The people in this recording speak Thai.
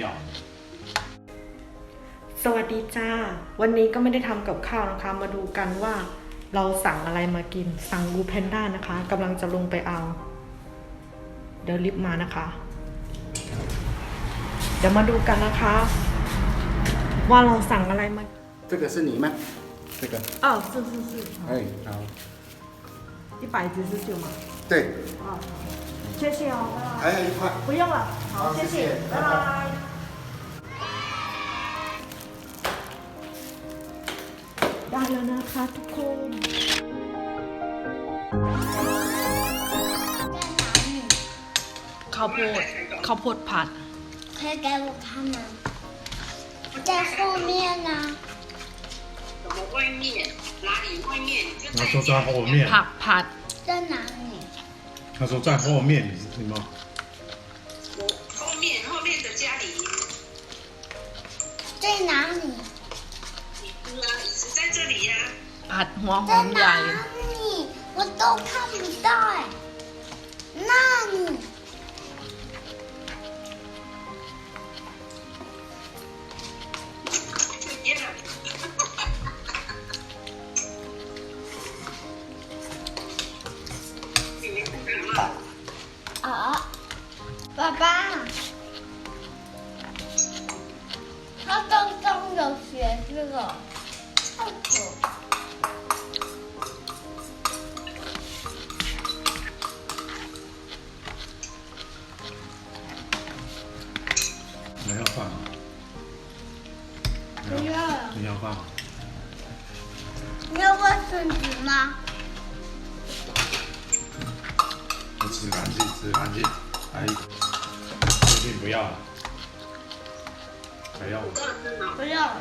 要。 สวัสดีจ้า วันนี้ก็ไม่ได้ทำกับข้าวนะคะ มาดูกันว่าเราสั่งอะไรมากิน สั่งบูแพนด้านะคะกำลังจะลงไปเอา เดี๋ยวรีบมานะคะ เดี๋ยวมาดูกันนะคะ ว่าเราสั่งอะไรมา 这个是你吗？这个， อ๋อ是是是哎，好，一百只是九嘛对，哦 谢谢哦还有一块，不用了好好谢谢谢拜拜拜ได้แล้วนะคะทุกคน ข้าวโพดข้าวโพดผัด 可以给我看吗？在后面呢。什么外面？哪里外面？就他说在后面， ผักผัด 在哪里？ 他说在后面，你听吗？后面后面的家里在哪里？你本在这里呀。啊，黄黄在哪里？我都看不到。啊，爸爸，他刚刚有学这个厕所。没有饭吗？不要了，你要饭吗？你要卫生纸吗？干净，哎，最不要了，还要我？不要。